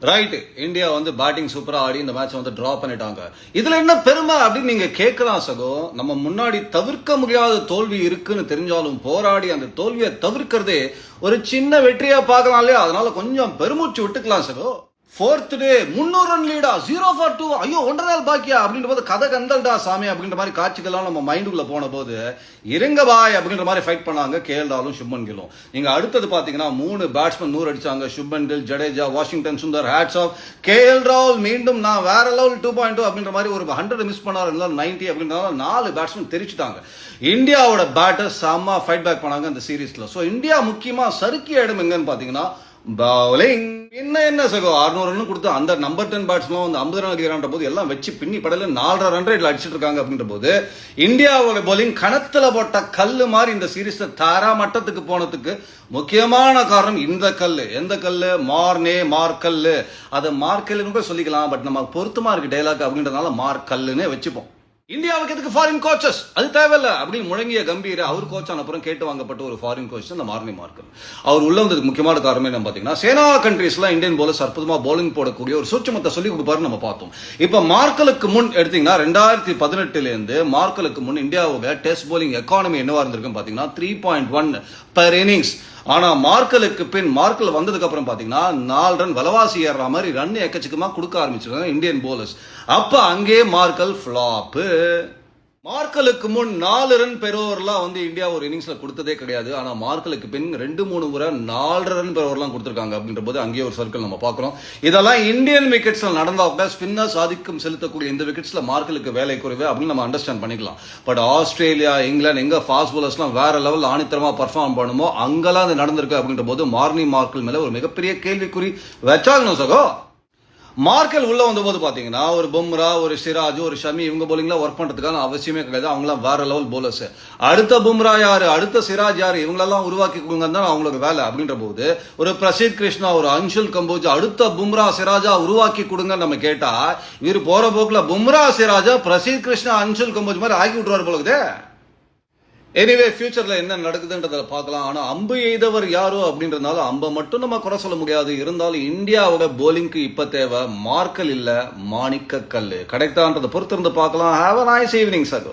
Right India வந்து batting சூப்பராக ஆடி இந்த மேட்ச் வந்து ட்ரா பண்ணிட்டாங்க. இதுல என்ன பெருமை அப்படின்னு நீங்க கேட்கலாம் சகோ நம்ம முன்னாடி தவிர்க்க முடியாத தோல்வி இருக்குன்னு தெரிஞ்சாலும் போராடி அந்த தோல்வியை தவிர்க்கிறதே ஒரு சின்ன வெற்றியா பார்க்கலாம் இல்லையா? அதனால கொஞ்சம் பெருமூச்சு விட்டுக்கலாம் சகோ. ஃபோர்த் டே முன்னூறு ரன் லீடா ஜீரோ ஃபார் டூ ஐயோ ஒன்றரை நாள் பாக்கியா? அப்படின்ற போது கதை கந்தல்டா சாமி அப்படின்ற மாதிரி காட்சிகள்லாம் நம்ம மைண்டுக்குள்ள போன போது இருங்க பாய் அப்படின்ற மாதிரி ஃபைட் பண்ணாங்க கேஎல் சுப்மன் கிலும். நீங்க அடுத்தது பாத்தீங்கன்னா மூணு பேட்ஸ்மேன் நூறு அடிச்சாங்க. Shubman Gill Jadeja Washington Sundar hats off KL ராகுல் மீண்டும் நான் வேற லெவல் டூ பாயிண்ட் டூ அப்படின்ற மாதிரி ஒரு ஹண்ட்ரட் மிஸ் பண்ணாரு நைன்டி அப்படின்றதால நாலு பேட்ஸ்மேன் தெரிச்சுட்டாங்க. இந்தியாவோட பேட்டர் செம்ம ஃபைட் பேக் பண்ணாங்க அந்த சீரீஸ்ல ஸோ இந்தியா முக்கியமா சறுக்கிய இடம் எங்கன்னு பாத்தீங்கன்னா பவுலிங் என்ன என்ன சகோ? அறுநூறு ரன் கொடுத்து அந்த நம்பர் டென் பேட்ஸ்மேன் வந்து ஐம்பது ரன் அடிக்கிறான்ற போது எல்லாம் வச்சு பின்னி படல நாலரை ரன் ரேட்ல அடிச்சிட்டு இருக்காங்க அப்படின்ற போது இந்தியாவோட பவுலிங் கணத்துல போட்ட கல் மாதிரி இந்த சீரீஸ்ல தாரா மட்டத்துக்கு போனதுக்கு முக்கியமான காரணம் இந்த கல் எந்த கல் மார்னே மார்க்கல் அது மார்க்கல்னு கூட சொல்லிக்கலாம் பட் நம்ம பொருத்தமா இருக்கு டைலாக் அப்படின்றதுனால மார்க்கல்லுன்னே வச்சுப்போம். இந்தியாவுக்கு எதுக்கு ஃபாரின் கோச்சஸ் அது தேவையில்ல. அப்படின்னு முழங்கிய கம்பீர் அவர் கோச் ஆன அப்புறம் கேட்டு வாங்கப்பட்ட ஒரு ஃபாரின் கோச் இந்த மார்னி மார்க்கல். அவர் உள்ள வந்ததுக்கு முக்கியமான காரணம் என்ன பாத்தீங்கன்னா சேனா கண்ட்ரீஸ்ல இந்தியன் போலர்ஸ் அற்புதமா போலிங் போடக்கூடிய ஒரு சூட்சமத்தை சொல்லி கொடுப்பாரு நம்ம பார்த்தோம். இப்ப மார்க்கலுக்கு முன் எடுத்தீங்கன்னா ரெண்டாயிரத்தி பதினெட்டுல இருந்து மார்க்கலுக்கு முன் இந்தியாவோட டெஸ்ட் போலிங் எக்கானமி என்னவா இருந்திருக்கும் பாத்தீங்கன்னா three point one per innings ஆனா மார்க்கலுக்கு பின் மார்க்கல் வந்ததுக்கு அப்புறம் பாத்தீங்கன்னா நாலு ரன் வலவாசி ஏறுற மாதிரி ரன் எக்கச்சக்கமா கொடுக்க ஆரம்பிச்சிருக்காங்க இந்தியன் போலர்ஸ் அப்ப அங்கே மார்க்கல் ஃப்ளாப்பு மார்க்கலுக்கு முன் நாலு ரன் பெறுவர்லாம் வந்து இந்தியா ஒரு இன்னிங்ஸ்ல கொடுத்ததே கிடையாது. ஆனா மார்க்கலுக்கு பின் ரெண்டு மூணு முறை நாலு ரன் பெறுவர்லாம் கொடுத்துருக்காங்க அப்படின்ற போது அங்கேயே ஒரு சர்க்கிள் நம்ம பார்க்கிறோம். இதெல்லாம் இந்தியன் விக்கெட்ஸ்ல நடந்தா கூட ஸ்பின்னர்ஸ் ஆதிக்கம் செலுத்தக்கூடிய இந்த விக்கெட்ஸ்ல மார்க்கலுக்கு வேலை குறைவு அப்படின்னு நம்ம அண்டர்ஸ்டாண்ட் பண்ணிக்கலாம். பட் ஆஸ்திரேலியா இங்கிலாந்து எங்க ஃபாஸ்ட் பாலர்ஸ்லாம் வேற லெவல் ஆணித்தரமா பர்ஃபார்ம் பண்ணுமோ அங்கெல்லாம் அது நடந்திருக்கு அப்படின்ற போது மார்னி மார்க்கல் மேல ஒரு மிகப்பெரிய கேள்விக்குறி வச்சாகணும் சகோ. மார்க்கல் உள்ள வந்தபோது பார்த்தீங்கன்னா ஒரு பும்ரா ஒரு சிராஜ் ஒரு ஷமி இவங்க போலிங்லாம் ஒர்க் பண்ணுறதுக்கான அவசியமே கிடையாது. அவங்களாம் வேற லெவல் போலர்ஸ் அடுத்த பும்ரா யார்? அடுத்த சிராஜ் யார்? இவங்களெல்லாம் உருவாக்கி கொடுங்க தான் அவங்களுக்கு வேலை. அப்படின்ற போது ஒரு பிரசீத் கிருஷ்ணா ஒரு அன்ஷுல் கம்போஜ் அடுத்த பும்ரா சிராஜா உருவாக்கி கொடுங்க நம்ம கேட்டா இவர் போற போக்கில் பும்ரா சிராஜா பிரசீத் கிருஷ்ணா அன்ஷுல் கம்போஜ் மாதிரி ஆக்கி விட்டுருவார் போலக்குதே எனிவே ஃபியூச்சரில் என்ன நடக்குதுன்றதை பார்க்கலாம். ஆனால் அம்பு எய்தவர் யாரோ அப்படின்றதுனால அம்பை மட்டும் நம்ம குறை சொல்ல முடியாது. இருந்தாலும் இந்தியாவோட போலிங்க்கு இப்போ தேவை மார்க்கல் இல்லை மாணிக்க கல்லு. கிடைத்தான்றதை பொறுத்திருந்து பார்க்கலாம். Have a nice evening sir